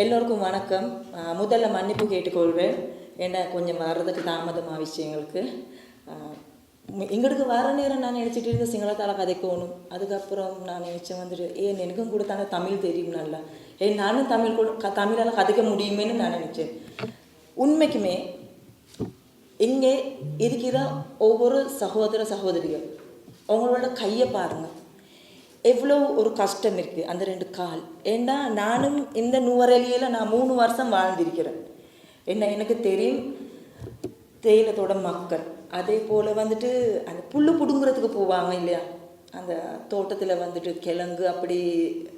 எல்லோருக்கும் வணக்கம். முதல்ல மன்னிப்பு கேட்டுக்கொள்வேன். ஏன்னா கொஞ்சம் வர்றதுக்கு தாமதமாக விஷயங்களுக்கு எங்களுக்கு. வர நேரம் நான் நினச்சிட்டு இருந்த சிங்களத்தால் கதைக்கணும். அதுக்கப்புறம் நான் நினச்சேன் வந்துட்டு ஏன் எனக்கும் கூட தானே தமிழ் தெரியும் நல்லா. ஏன் நானும் தமிழ் கூட க தமிழால் கதைக்க முடியுமேன்னு நான் நினச்சேன். உண்மைக்குமே இங்கே இருக்கிற ஒவ்வொரு சகோதர சகோதரிகள் அவங்களோட கையை பாருங்கள் எவ்வளோ ஒரு கஷ்டம் இருக்குது அந்த ரெண்டு கால். ஏன்னா நானும் இந்த நுவரலியில் நான் மூணு வருஷம் வாழ்ந்திருக்கிறேன். என்ன எனக்கு தெரியும்? தேயிலத்தோட மக்கள். அதே போல் வந்துட்டு அந்த புல் பிடுங்குறதுக்கு போவாங்க இல்லையா? அந்த தோட்டத்தில் வந்துட்டு கிழங்கு அப்படி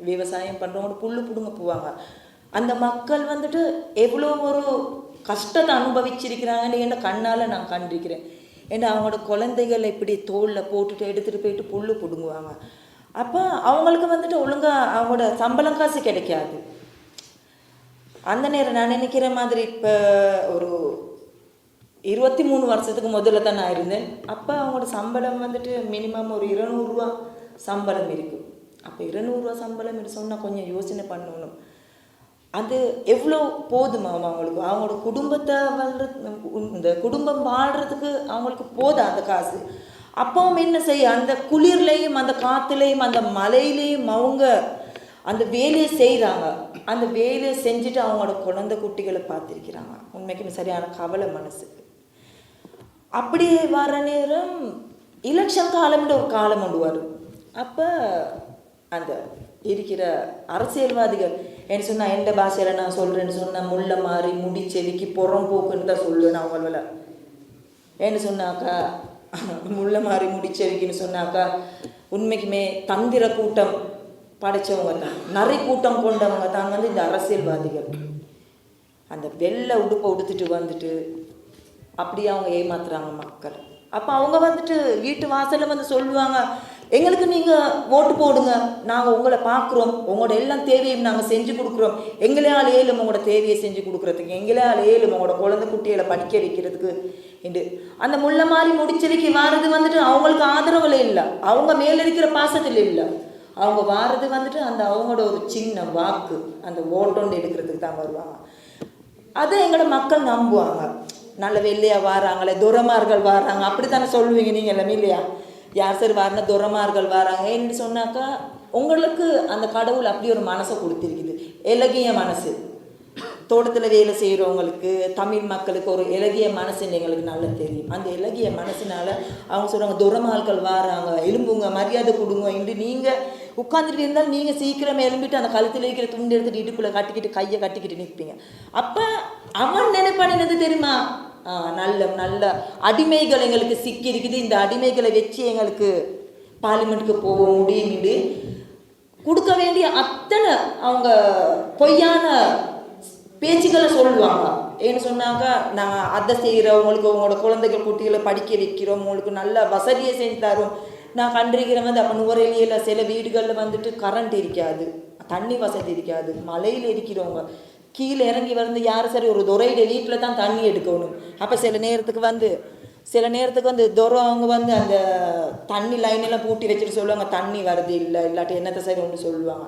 விவசாயம் பண்ணுறவங்க புல் பிடுங்க போவாங்க. அந்த மக்கள் வந்துட்டு எவ்வளோ ஒரு கஷ்டத்தை அனுபவிச்சிருக்கிறாங்கன்னு என் கண்ணால் நான் கண்டிருக்கிறேன். ஏன்னா அவங்களோட குழந்தைகள் இப்படி தோளில் போட்டுட்டு எடுத்துகிட்டு போயிட்டு புல் பிடுங்குவாங்க? அப்போ அவங்களுக்கு வந்துட்டு ஒழுங்காக அவங்களோட சம்பளம் காசு கிடைக்காது. அந்த நேரம் நான் நினைக்கிற மாதிரி இப்போ ஒரு இருபத்தி மூணு வருஷத்துக்கு முதல்ல தான் நான் இருந்தேன். அப்போ அவங்களோட சம்பளம் வந்துட்டு மினிமம் ஒரு இருநூறுவா சம்பளம் இருக்கும் அப்போ இருநூறுவா சம்பளம் சொன்னால் கொஞ்சம் யோசனை பண்ணணும். அது எவ்வளோ போதுமா அவங்களுக்கு? அவங்களோட குடும்பத்தை வாழ்றது இந்த குடும்பம் வாழ்கிறதுக்கு அவங்களுக்கு போதா அந்த காசு? அப்பவும் என்ன செய்ய அந்த குளிர்லையும் அந்த காற்றுலையும் அந்த மலையிலையும் அவங்க அந்த வேலையை செய்கிறாங்க அந்த வேலையை செஞ்சுட்டு அவங்களோட குழந்தை குட்டிகளை பார்த்துருக்கிறாங்க. உண்மைக்குமே சரியான கவலை மனசுக்கு. அப்படியே வர நேரம் இலட்சம் காலம்ன்ற ஒரு காலம் கொண்டு வரும். அப்போ அந்த இருக்கிற அரசியல்வாதிகள் என்ன சொன்னால் எந்த பாஷையில் நான் சொல்கிறேன்னு சொன்னால் முள்ள மாறி முடி செவிக்கு புறம் போக்குன்னு தான் சொல்லுவேன் அவங்கள என்ன சொன்னாக்கா முள்ள மாறி முடிச்செவிக்குன்னு சொன்னாக்கா உண்மைக்குமே தந்திர கூட்டம் படைச்சவங்க தான். நரி கூட்டம் கொண்டவங்க தான் வந்து இந்த அரசியல்வாதிகள். அந்த வெள்ளை உடுப்பை உடுத்துட்டு வந்துட்டு அப்படியே அவங்க ஏமாத்துறாங்க மக்கள். அப்போ அவங்க வந்துட்டு வீட்டு வாசலில் வந்து சொல்லுவாங்க எங்களுக்கு நீங்கள் ஓட்டு போடுங்க. நாங்கள் உங்களை பார்க்குறோம் உங்களோட எல்லாம் தேவையும் நாங்கள் செஞ்சு கொடுக்குறோம். எங்களால் ஏழும் உங்களோட தேவையை செஞ்சு கொடுக்குறதுக்கு எங்களால் ஏழும் உங்களோட குழந்தை குட்டிகளை படிக்க வைக்கிறதுக்கு என்று அந்த முள்ள மாதிரி முடிச்சலிக்கு வாரது வந்துட்டு அவங்களுக்கு ஆதரவில் இல்லை. அவங்க மேலே இருக்கிற பாசத்தில் இல்லை. அவங்க வாரது வந்துட்டு அந்த அவங்களோட ஒரு சின்ன வாக்கு அந்த ஓட்டோண்டு எடுக்கிறதுக்கு தான் வருவாங்க. அதை எங்களோட மக்கள் நம்புவாங்க. நல்ல வெள்ளையாக வாராங்களே துரமார்கள் வாராங்க. அப்படி தானே சொல்லுவீங்க நீங்கள் எல்லாமே இல்லையா? யார் சார் வாரின துரமார்கள் வராங்க. என்று சொன்னாக்கா உங்களுக்கு அந்த கடவுள் அப்படி ஒரு மனசை கொடுத்துருக்குது. இலகிய மனசு. தோட்டத்தில் வேலை செய்கிறவங்களுக்கு தமிழ் மக்களுக்கு ஒரு இலகிய மனசுன்னு எங்களுக்கு நல்லா தெரியும். அந்த இலகிய மனசுனால அவங்க சொல்கிறாங்க துரமாள்கள் வாராங்க எலும்புங்க மரியாதை கொடுங்க இன்று நீங்கள் உட்காந்துட்டு இருந்தால் நீங்கள் சீக்கிரமாக எலும்பிட்டு அந்த கழுத்தில் இருக்கிற துண்டு எடுத்துகிட்டு இடுக்குள்ளே கட்டிக்கிட்டு கையை கட்டிக்கிட்டு நிற்பீங்க அப்போ அவன் நினைப்பான் என்னது தெரியுமா? நல்ல நல்ல அடிமைகள் எங்களுக்கு சிக்கி இருக்குது இந்த அடிமைகளை வச்சு எங்களுக்கு பார்லிமெண்ட்டுக்கு போக முடியும்னு கொடுக்க வேண்டிய அத்தனை அவங்க பொய்யான பேச்சுக்களை சொல்லுவாங்க. ஏன்னு சொன்னாங்க நான் அதை செய்கிறோம் உங்களுக்கு உங்களோட குழந்தைகள் குட்டிகளை படிக்க வைக்கிறோம் உங்களுக்கு நல்ல வசதியை செஞ்சு தரோம். நான் கண்டிருக்கிறேன் வந்து அப்போ நுவரெலியில் சில வீடுகளில் வந்துட்டு கரண்ட் இருக்காது. தண்ணி வசதி இருக்காது. மலையில் இருக்கிறவங்க. கீழே இறங்கி வந்து யார் சரி ஒரு துறையிட வீட்டில் தான் தண்ணி எடுக்கணும். அப்போ சில நேரத்துக்கு வந்து சில நேரத்துக்கு வந்து துறை அவங்க வந்து அந்த தண்ணி லைனெல்லாம் பூட்டி வச்சுட்டு சொல்லுவாங்க தண்ணி வருது இல்லை இல்லாட்டி என்னத்தை சரி ஒன்று சொல்லுவாங்க.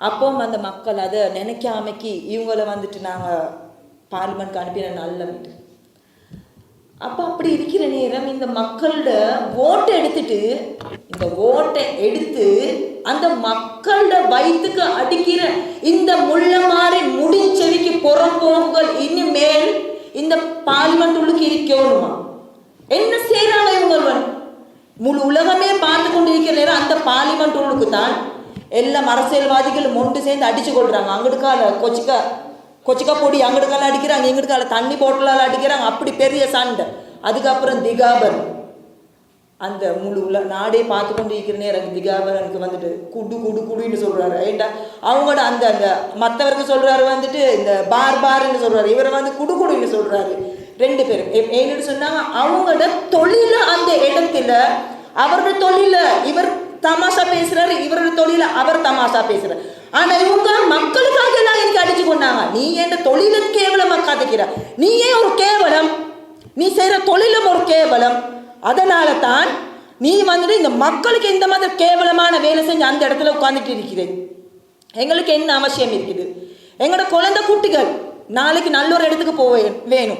அப்போ அந்த மக்கள் அதை நினைக்காமக்கி இவங்கள வந்துட்டு நாங்கள் பார்லிமெண்ட்க்கு அனுப்பின நல்ல வீட்டு அப்போ அப்படி இருக்கிற நேரம் இந்த மக்களோட ஓட்டை எடுத்துட்டு இந்த ஓட்டை எடுத்து அந்த மக்களோட வயிற்றுக்கு அடிக்கிற இந்த முள்ள மாதிரி முடிச்செவிக்கு புறம்போங்கள் இனிமேல் இந்த பார்லிமெண்ட் உள்ளுக்கு இருக்கணுமா? என்ன செய்கிறாங்க இவங்க முழு உலகமே பார்த்து கொண்டு இருக்கிற நேரம் அந்த பார்லிமெண்ட் உள்ளுக்கு தான் எல்லாம் அரசியல்வாதிகளும் ஒன்று சேர்ந்து அடிச்சு கொள்றாங்க. அங்கிட்டுக்கால கொச்சிக்கா கொச்சிக்கா பொடி அங்கிட்டுக்கால அடிக்கிறாங்க எங்கிட்டுக்கால தண்ணி போட்டலால் அடிக்கிறாங்க. அப்படி பெரிய சண்டை. அதுக்கப்புறம் திகாபர். அந்த முழு உள்ள நாடே பார்த்து கொண்டு இருக்கிற நேரம் திகாபரனுக்கு வந்துட்டு குடு குடு குடுன்னு சொல்றாரு. ஏண்டா? அவங்களோட அந்த அந்த மற்றவருக்கு சொல்றாரு வந்துட்டு இந்த பார் பார்ன்னு சொல்றாரு. இவரை வந்து குடு குடுன்னு சொல்றாரு. ரெண்டு பேரும். ஏ- ஏன்னு சொன்னாங்க அவங்களோட தொழில அந்த இடத்துல அவரோட தொழில இவர் தமாஷா பேசுறாரு இவரோட தொழில அவர் தமாஷா பேசுறாரு. ஆனா இவங்க மக்களுக்காக எல்லாம் எனக்கு அடிச்சு கொண்டாங்க? நீ என் தொழில கேவலமா காத்துக்கிற? நீ ஏன் ஒரு கேவலம்? நீ செய்யற தொழிலும் ஒரு கேவலம். அதனால தான் நீ வந்துட்டு இந்த மக்களுக்கு இந்த மாதிரி கேவலமான வேலை செஞ்சு அந்த இடத்துல உட்காந்துட்டு இருக்கிறது. எங்களுக்கு என்ன அவசியம் இருக்குது? எங்களோட குழந்தை குட்டிகள் நாளைக்கு நல்ல ஒரு இடத்துக்கு போக வேணும்.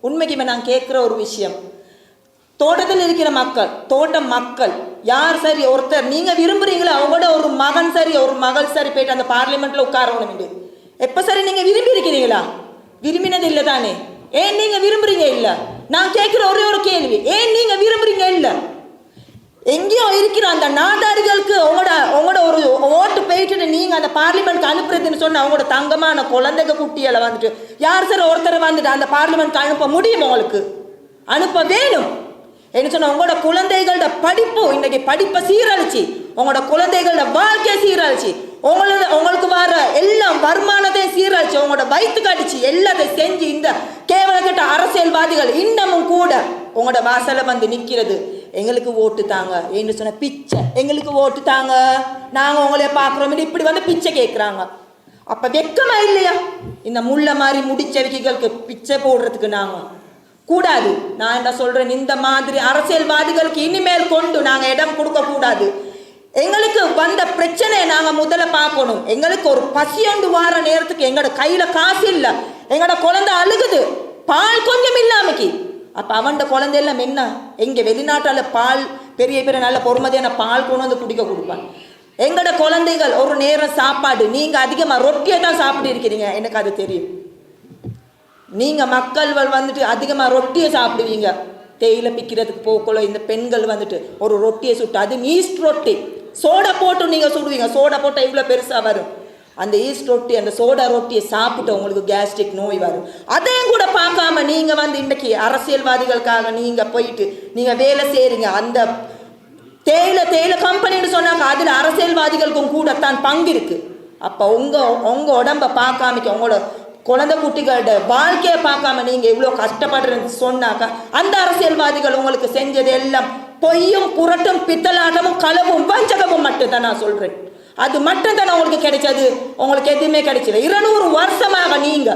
உண்மைக்கு நான் கேட்குற ஒரு விஷயம். தோட்டத்தில் இருக்கிற மக்கள் தோட்ட மக்கள் யார் சரி ஒருத்தர் நீங்கள் விரும்புறீங்களோ அவங்களோட ஒரு மகன் சரி ஒரு மகள் சரி போயிட்டு அந்த பார்லிமெண்ட்டில் உட்காரணும் எப்போ சரி நீங்கள் விரும்பி இருக்கிறீங்களா விரும்பினது இல்லை தானே? ஏன் நீங்கள் விரும்புகிறீங்க இல்லை? நான் கேட்குற ஒரே ஒரு கேள்வி ஏன் நீங்கள் விரும்புறீங்க இல்லை? எங்கேயோ இருக்கிற அந்த நாடாரிகளுக்கு உங்களோட உங்களோட ஒரு ஓட்டு போயிட்டு நீங்கள் அந்த பார்லிமெண்ட்க்கு அனுப்புறதுன்னு சொன்ன அவங்களோட தங்கமான குழந்தைங்க குட்டிகளை வந்துட்டு யார் சார் ஒருத்தர் வந்துட்டு அந்த பார்லிமெண்ட்க்கு அனுப்ப முடியும் உங்களுக்கு? அனுப்ப வேணும். என்ன சொன்ன உங்களோட குழந்தைகளோட படிப்பு இன்னைக்கு படிப்பை சீரழிச்சு உங்களோட குழந்தைகளோட வாழ்க்கையை சீரழிச்சு உங்களோட உங்களுக்கு வர எல்லாம் வருமானத்தையும் சீரழிச்சு உங்களோட வயிற்று கடிச்சு எல்லாத்தையும் செஞ்சு இந்த கேவலக்கிட்ட அரசியல்வாதிகள் இன்னமும் கூட உங்களோட வாசலை வந்து நிற்கிறது எங்களுக்கு ஓட்டு தாங்க. என்று சொன்ன பிச்சை. எங்களுக்கு ஓட்டு தாங்க. நாங்கள் உங்களை பார்க்குறோம். இப்படி வந்து பிச்சை கேட்குறாங்க அப்போ வெக்கமா இல்லையா? இந்த முள்ள மாதிரி முடிச்சவிக்கைகளுக்கு பிச்சை போடுறதுக்கு நாங்கள் கூடாது. நான் என்ன சொல்றேன்? இந்த மாதிரி அரசியல்வாதிகளுக்கு இனிமேல் கொண்டு நாங்க இடம் கொடுக்க கூடாது. எங்களுக்கு வந்த பிரச்சனையை நாங்க முதல்ல பார்க்கணும். எங்களுக்கு ஒரு பசியண்டு வார நேரத்துக்கு எங்களோட கையில காசு இல்லை. எங்களோட குழந்தை அழுகுது. பால் கொஞ்சம் இல்லாமக்கி. அப்ப அவன்கிட்ட குழந்தை எல்லாம் என்ன? எங்க வெளிநாட்டால பால் பெரிய பெரிய நல்ல பொறுமதியான பால் கொண்டு வந்து குடிக்க கொடுப்பான் எங்களோட குழந்தைகள் ஒரு நேரம் சாப்பாடு நீங்க அதிகமா ரொட்டியை தான் சாப்பிட்டு இருக்கிறீங்க. எனக்கு அது தெரியும். நீங்க மக்கள் வந்துட்டு அதிகமா ரொட்டியை சாப்பிடுவீங்க. தேயிலை பிக்கிறதுக்கு போக்குள்ள இந்த பெண்கள் வந்துட்டு ஒரு ரொட்டியை சுட்டு அது ஈஸ்ட் ரொட்டி. சோடா போட்டு நீங்க சுடுவீங்க. சோடா போட்டால் இவ்வளோ பெருசா வரும்? அந்த ஈஸ்ட் ரொட்டி அந்த சோடா ரொட்டியை சாப்பிட்டு உங்களுக்கு கேஸ்ட்ரிக் நோய் வரும். அதையும் கூட பார்க்காம நீங்க வந்து இன்னைக்கு அரசியல்வாதிகளுக்காக நீங்க போயிட்டு நீங்க வேலை செய்றீங்க. அந்த தேயிலை தேயிலை கம்பெனின்னு சொன்னாங்க. அதுல அரசியல்வாதிகளுக்கும் கூட தான் பங்கு இருக்கு. அப்ப உங்க உங்க உடம்ப பார்க்காமிக்க உங்களோட குழந்தை குட்டிகளோட வாழ்க்கையை பார்க்காம நீங்க இவ்வளோ கஷ்டப்படுறேன்னு சொன்னாக்கா அந்த அரசியல்வாதிகள் உங்களுக்கு செஞ்சது எல்லாம் பொய்யும் புரட்டும் பித்தலாட்டமும் களவும் வஞ்சகமும் மட்டும்தான் நான் சொல்றேன். அது மட்டும் தான் உங்களுக்கு கிடைச்சது. உங்களுக்கு எதுவுமே கிடைச்சது இருநூறு வருஷமாக நீங்க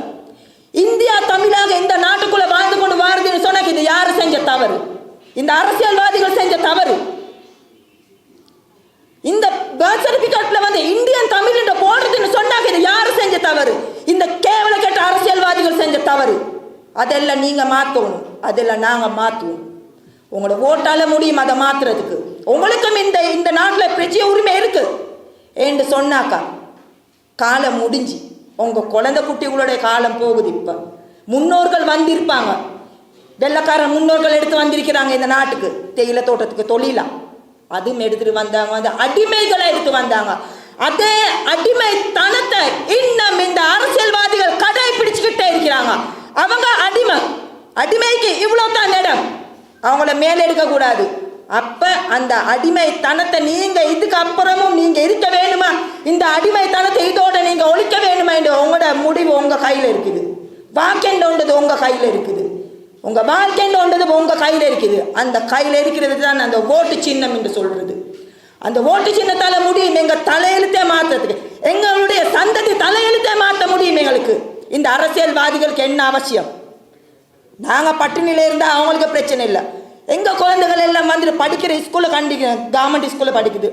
இந்தியா தமிழாக இந்த நாட்டுக்குள்ள வாழ்ந்து கொண்டு வாருதுன்னு சொன்னாக்க இது யாரு செஞ்ச தவறு? இந்த அரசியல்வாதிகள் செஞ்ச தவறு. இந்த பர்த் சர்டிபிகேட்ல வந்து இந்தியன் தமிழ் போடுறதுன்னு சொன்னாங்க இது யாரு செஞ்ச தவறு? இந்த அரசியல்வாதிகள் செஞ்ச தவறு. அதெல்லாம் நீங்க மாத்தணும். அதெல்லாம் நாங்க மாத்துவோம். உங்களை ஓட்டால முடியும் அதை மாத்துறதுக்கு. உங்களுக்கும் இந்த இந்த நாட்டில் பிரச்சனை உரிமை இருக்கு. என்று சொன்னாக்கா காலம் முடிஞ்சு. உங்க குழந்தை குட்டிகளுடைய காலம் போகுது இப்போ. முன்னோர்கள் வந்திருப்பாங்க. வெள்ளக்கார முன்னோர்கள் எடுத்து வந்திருக்கிறாங்க இந்த நாட்டுக்கு. தேயிலை தோட்டத்துக்கு தொழிலா. அதுவும் எடுத்துட்டு வந்தாங்க. வந்து அடிமைகளை எடுத்து வந்தாங்க. அதே அடிமை தனத்தை இன்னும் இந்த அரசியல்வாதிகள் கடைபிடிச்சுக்கிட்டே இருக்கிறாங்க. அவங்க அடிமை. அடிமைக்கு இவ்வளோ தான் இடம். அவங்கள மேலெடுக்க கூடாது. அப்ப அந்த அடிமைத்தனத்தை நீங்க இதுக்கு அப்புறமும் நீங்க இருக்க வேணுமா இந்த அடிமைத்தனத்தை இதோட நீங்க ஒழிக்க வேணுமா என்று உங்களோட முடிவு உங்க கையில இருக்குது. வாக்கெண்டோன்றது உங்க கையில இருக்குது. உங்க வாழ்க்கைன்றது உங்க கையில இருக்குது. அந்த கையில இருக்கிறது தான் அந்த ஓட்டு சின்னம் என்று சொல்றது. அந்த ஓட்டு சின்னத்தால முடியும் எங்க தலையெழுத்தே மாத்துறதுக்கு. எங்களுடைய சந்ததி தலையெழுத்தே மாற்ற முடியும் எங்களுக்கு. இந்த அரசியல்வாதிகளுக்கு என்ன அவசியம்? நாங்கள் பட்டினியில் இருந்தால் அவங்களுக்கு பிரச்சனை இல்லை. எங்கள் குழந்தைகள் எல்லாம் வந்துட்டு படிக்கிற ஸ்கூலில் கண்டிக்க கவர்மெண்ட் ஸ்கூலில் படிக்குது.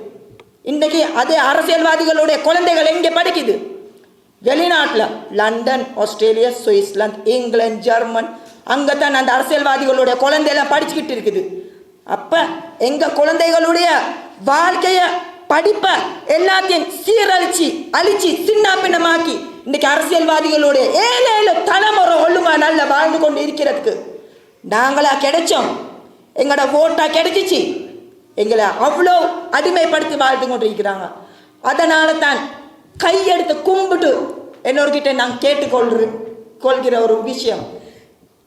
இன்றைக்கி அதே அரசியல்வாதிகளுடைய குழந்தைகள் எங்கே படிக்குது? வெளிநாட்டில். London Australia Switzerland England German. அங்கே தான் அந்த அரசியல்வாதிகளுடைய குழந்தையெல்லாம் படிச்சுக்கிட்டு இருக்குது. அப்ப எங்க குழந்தைகளுடைய வாழ்க்கைய படிப்ப எல்லாத்தையும் சீரழிச்சு அழிச்சு சின்ன பின்னமாக்கி இன்னைக்கு அரசியல்வாதிகளுடைய ஏழு ஏழு தலைமுறை ஒழுங்கா நல்ல வாழ்ந்து கொண்டு இருக்கிறதுக்கு நாங்களா கிடைச்சோம். எங்களோட ஓட்டா கிடைச்சிச்சு. எங்களை அவ்வளோ அடிமைப்படுத்தி வாழ்ந்து கொண்டு இருக்கிறாங்க அதனால தான் கையெடுத்து கும்பிட்டு என்னோர்கிட்ட நான் கேட்டுக்கொள் கொள்கிற ஒரு விஷயம்.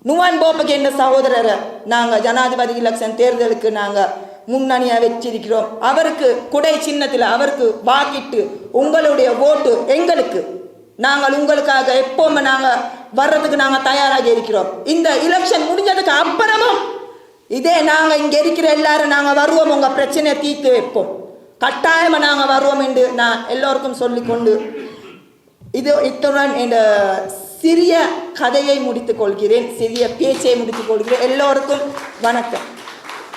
நுவான் போப்பக்கு என்ற சகோதரரை நாங்கள் ஜனாதிபதி எலெக்ஷன் தேர்தலுக்கு நாங்கள் முன்னணியாக வச்சிருக்கிறோம் அவருக்கு குடை சின்னத்தில் அவருக்கு வாக்கிட்டு உங்களுடைய ஓட்டு எங்களுக்கு நாங்கள் உங்களுக்காக எப்போவுமே நாங்கள் வர்றதுக்கு நாங்கள் தயாராக இருக்கிறோம் இந்த எலெக்ஷன் முடிஞ்சதுக்கு அப்புறமும் இதே நாங்கள் இங்கே இருக்கிற எல்லாரும் நாங்கள் வருவோம் உங்கள் பிரச்சனையை தீர்த்து வைப்போம் கட்டாயமாக நாங்கள் வருவோம் என்று நான் எல்லோருக்கும் சொல்லிக்கொண்டு இது இத்துடன் இந்த சிறிய கதையை முடித்துக் கொள்கிறேன். சிறிய பேச்சை முடித்துக் கொள்கிறேன். எல்லோருக்கும் வணக்கம்.